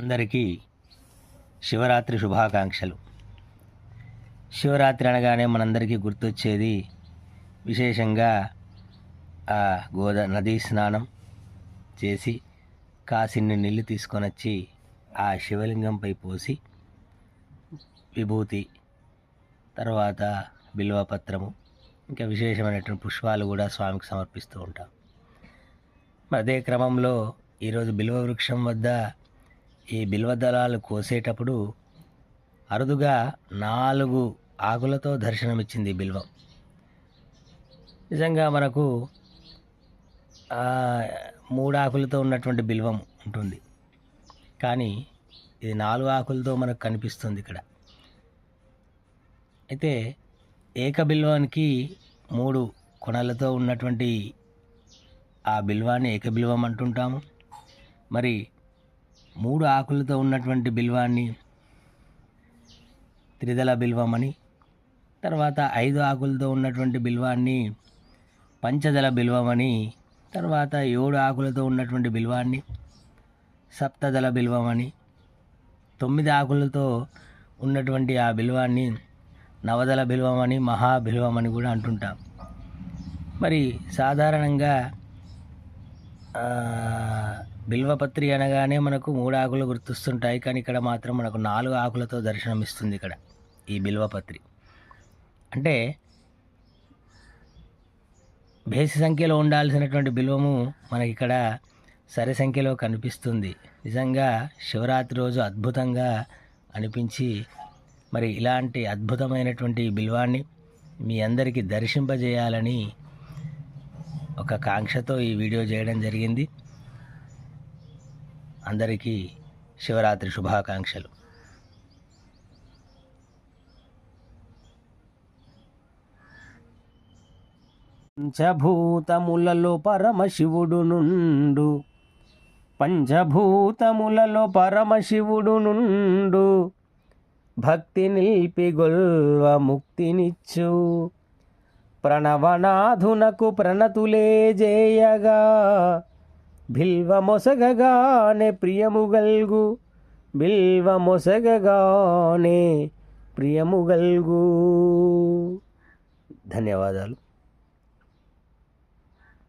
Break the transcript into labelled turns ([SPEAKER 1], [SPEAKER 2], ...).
[SPEAKER 1] అందరికీ శివరాత్రి శుభాకాంక్షలు. శివరాత్రి అనగానే మనందరికీ గుర్తొచ్చేది విశేషంగా ఆ గోదా నదీ స్నానం చేసి కాసిన్ని నీళ్ళు తీసుకొని వచ్చి ఆ శివలింగంపై పోసి విభూతి తర్వాత బిల్వపత్రము ఇంకా విశేషమైనటువంటి పుష్పాలు కూడా స్వామికి సమర్పిస్తూ ఉంటాం. అదే క్రమంలో ఈరోజు బిల్వ వృక్షం వద్ద ఈ బిల్వ దళాలు కోసేటప్పుడు అరుదుగా నాలుగు ఆకులతో దర్శనమిచ్చింది బిల్వం. నిజంగా మనకు మూడు ఆకులతో ఉన్నటువంటి బిల్వం ఉంటుంది. కానీ ఇది నాలుగు ఆకులతో మనకు కనిపిస్తుంది ఇక్కడ. అయితే ఏక బిల్వానికి మూడు కొనలతో ఉన్నటువంటి ఆ బిల్వాన్ని ఏక బిల్వం అంటుంటాము. మరి మూడు ఆకులతో ఉన్నటువంటి బిల్వాన్ని త్రిదళ బిల్వం అని తర్వాత ఐదు ఆకులతో ఉన్నటువంటి బిల్వాన్ని పంచదళ బిల్వం అని తర్వాత ఏడు ఆకులతో ఉన్నటువంటి బిల్వాన్ని సప్తదళ బిల్వం అని తొమ్మిది ఆకులతో ఉన్నటువంటి ఆ బిల్వాన్ని నవదళ బిల్వం అని మహాబిల్వం అని కూడా అంటుంటాం. మరి సాధారణంగా బిల్వపత్రి అనగానే మనకు మూడు ఆకులు గుర్తొస్తుంటాయి కానీ ఇక్కడ మాత్రం మనకు నాలుగు ఆకులతో దర్శనం ఇస్తుంది ఇక్కడ ఈ బిల్వపత్రి. అంటే బేసి సంఖ్యలో ఉండాల్సినటువంటి బిల్వము మనకి ఇక్కడ సరి సంఖ్యలో కనిపిస్తుంది. నిజంగా శివరాత్రి రోజు అద్భుతంగా అనిపించి మరి ఇలాంటి అద్భుతమైనటువంటి బిల్వాన్ని మీ అందరికీ దర్శింపజేయాలని ఒక కాంక్షతో ఈ వీడియో చేయడం జరిగింది. అందరికీ శివరాత్రి శుభాకాంక్షలు. పంచభూతములలో పరమశివుడు నుండు పంచభూతములలో పరమశివుడు నుండు భక్తి నిల్పిగొల్వ ముక్తినిచ్చు. ప్రణవనాథునకు ప్రణతులే జేయగా బిల్వ మొసగగానే ప్రియము గల్గు బిల్వ మొసగగానే ప్రియము గల్గు ధన్యవాదాలు.